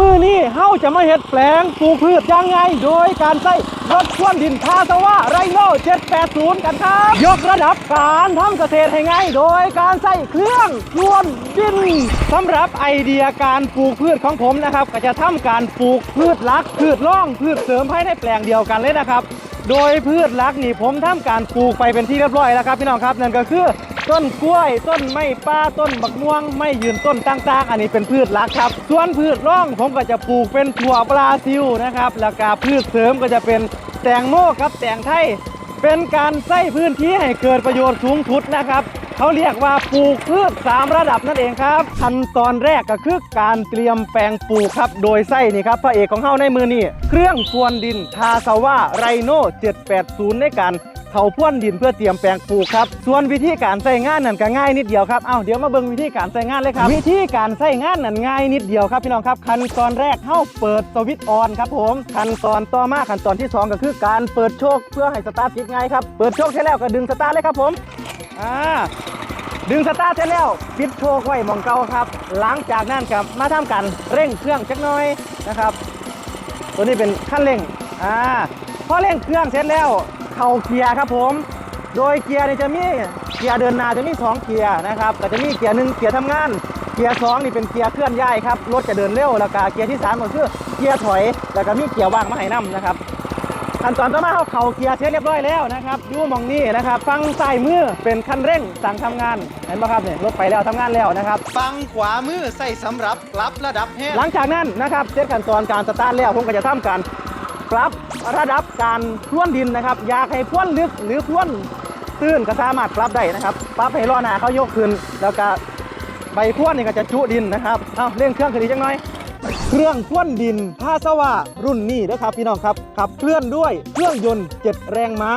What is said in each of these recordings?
มือนี้เฮาจะมาเฮ็ดแปลงปลูกพืชยังไง โดยการใช้รถควนดินทาสวะไรโน่780 กันครับ ยกระดับการทำเกษตรให้ง่ายโดยการใช้เครื่องควนดินสำหรับไอเดียการปลูกพืชของผมนะครับ ก็จะทำการปลูกพืชลักพืชร่องพืชเสริมภายในแปลงเดียวกันเลยนะครับ โดยพืชลักนี่ผมทำการปลูกไปเป็นที่เรียบร้อยแล้วครับพี่น้องครับนั่นก็คือ ต้นกล้วย ต้นไม้ป้าต้นบักม่วง ไม่ยืนต้นต่างๆ อันนี้เป็นพืชหลักครับ ส่วนพืชร่องผมก็จะปลูกเป็นถั่วปลาซิวนะครับ แล้วก็พืชเสริมก็จะเป็นแตงโมกับแตงไทย เป็นการใช้พื้นที่ให้เกิดประโยชน์สูงสุดนะครับเขาเรียกว่าปลูกพืชสามระดับนั่นเองครับ ขั้นตอนแรกก็คือการเตรียมแปลงปลูกครับ โดยไส้นี่ครับพระเอกของเฮาในมือนี่เครื่องพรวนดินทาซาว่าไรโน่780 ในการ เขาพ่วนดินเพื่อเตรียมแปลงปลูกครับ ส่วนวิธีการใส่งานนั่นก็ง่ายนิดเดียวครับเอ้าเดี๋ยวมาเบิ่งวิธีการใส่งานเลยครับวิธีการใส่งานนั่นง่ายนิดเดียวครับพี่น้องครับขั้นตอนแรกเฮาเปิดสวิตช์ออนครับผมขั้นตอนต่อมาขั้นตอนที่สองก็คือการเปิดโชคเพื่อให้สตาร์ทติดง่ายครับเปิดโชคใช่แล้วก็ดึงสตาร์ทเลยครับผมอ่าดึงสตาร์ทเสร็จแล้วปิดโชคไว้หมองเก่าครับ หลังจากนั้นครับมาทำการเร่งเครื่องจักหน่อยนะครับ ตัวนี้เป็นขั้นเร่งอ่าพอเร่งเครื่องเสร็จแล้ว เข้าเกียร์ครับผม โดยเกียร์นี่จะมีเกียร์เดินหน้าจะมี 2 เกียร์นะครับก็จะมีเกียร์หนึ่งเกียร์ทำงาน เกียร์สองนี่เป็นเกียร์เคลื่อนย้ายครับรถจะเดินเร็วแล้วก็เกียร์ที่สามก็คือเกียร์ถอยแล้วก็มีเกียร์ว่างมาให้นํนะครับขั้นตอนต่อมาเขาเข่าเกียร์เสร็จเรียบร้อยแล้วนะครับอยู่หมองนี้นะครับฟังซ้ายมือเป็นคันเร่งสั่งทำงานเห็นปะครับเนี่ยรถไปแล้วทำงานแล้วนะครับฟังขวามือใส่สำหรับปรับระดับแห้งหลังจากนั้นนะครับเสร็จขั้นตอนการสตาร์ทแล้วผมก็จะทำการ ปรับ ระดับการพ่วนดินนะครับ อยากให้พ่วนลึกหรือพ่วนตื้นก็สามารถปรับได้นะครับปรับให้ล้อหน้าเขายกขึ้น แล้วก็ใบพ่วนนี่ก็จะจุดินนะครับเอาเร่งเครื่องขึ้นอีกจังหน่อยเครื่องพ่วนดินพาสวารุ่นนี้นะครับพี่น้องครับขับเคลื่อนด้วยเครื่องยนต์7แรงม้า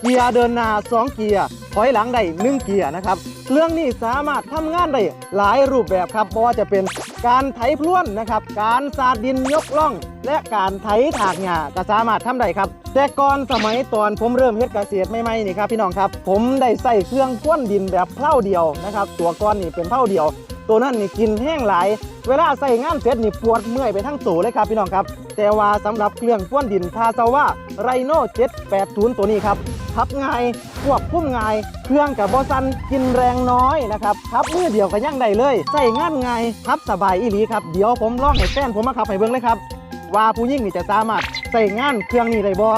เกียร์เดินหน้า2เกียร์ถอยหลังได้1เกียร์นะครับเครื่องนี้สามารถทำงานได้หลายรูปแบบครับเพราะว่าจะเป็น การไถพรวนนะครับ การสาดดินยกล่อง และการไถถากหญ้าก็สามารถทำได้ครับ แต่ก่อนสมัยตอนผมเริ่มเฮ็ดเกษตรใหม่ๆนี่ครับพี่น้องครับ ผมได้ใส่เครื่องก้วนดินแบบเพ่าเดียวนะครับ ตัวก้อนนี่เป็นเพ่าเดียว ตัวนั้นนี่กินแห้งหลาย เวลาใส่งานเสร็จนี่ปวดเมื่อยไปทั้งตัวเลยครับพี่น้องครับ แต่ว่าสำหรับเครื่องพ่วนดินทาซาว่าไรโน่780 ตัวนี้ครับขับง่ายควบคุมง่าย เครื่องกับบอสันกินแรงน้อยนะครับขับมือเดียวก็ยังได้เลย ใส่งานง่ายขับสบายอีหลีครับเดี๋ยวผมลองให้แฟนผมมาขับให้เบิ่งเลยครับว่าผู้ยิ่งนี่จะสามารถใส่งานเครื่องนี้ได้บ่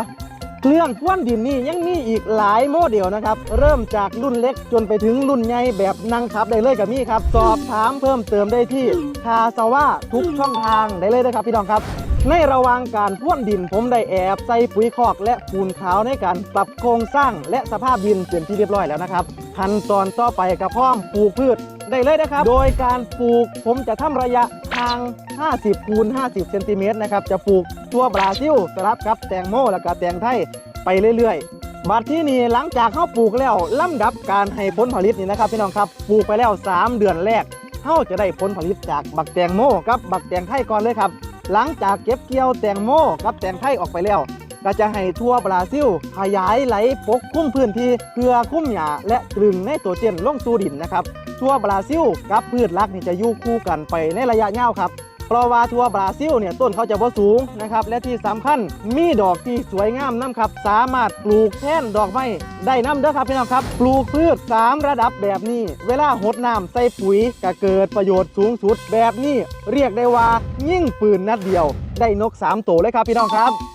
เครื่องพ่วนดินนี่ยังมีอีกหลายโมเดลนะครับ เริ่มจากรุ่นเล็กจนไปถึงรุ่นใหญ่แบบนั่งขับได้เลยกับมี่ครับ สอบถามเพิ่มเติมได้ที่คาซาว่าทุกช่องทางได้เลยนะครับพี่น้องครับ ในระหว่างการพ่วนดินผมได้แอบใส่ปุ๋ยคอกและปูนขาวในการปรับโครงสร้างและสภาพดินเป็นที่เรียบร้อยแล้วนะครับขั้นตอนต่อไปกับพร้อมปลูกพืชได้เลยนะครับ โดยการปลูกผมจะทำระยะ ทาง 50คูณ50 เซนติเมตรนะครับ จะปลูกตัวบราซิลสลับกับแตงโมและก็แตงไทยไปเรื่อยๆ บัดที่นี่หลังจากเข้าปลูกแล้วลำดับการให้ผลผลิตนี่นะครับ พี่น้องครับ ปลูกไปแล้ว 3 เดือนแรกเขาจะได้ผลผลิตจากบักแตงโมกับบักแตงไทยก่อนเลยครับ หลังจากเก็บเกี่ยวแตงโมกับแตงไทยออกไปแล้วก็จะให้ทั่วบราซิล ขยายไหลปกคลุมพื้นที่เพื่อคุ้มหญ้าและกลึงในตัวเจนลงสู่ดินนะครับ ทั่วบราซิลกับพืชลักนี่จะอยู่คู่กันไปในระยะยาวครับเพราะว่าทั่วบราซิลเนี่ยต้นเขาจะบ่สูงนะครับและที่สำคัญมีดอกที่สวยงามน้ำครับ สามารถปลูกแทนดอกไม้ได้น้ำเด้อครับพี่น้องครับปลูกพืช 3 ระดับแบบนี้ เวลาหดน้ำใส่ปุ๋ยก็เกิดประโยชน์สูงสุดแบบนี้ เรียกได้ว่ายิ่งปืนนัดเดียว ได้นก3ตัวเลยครับพี่น้องครับ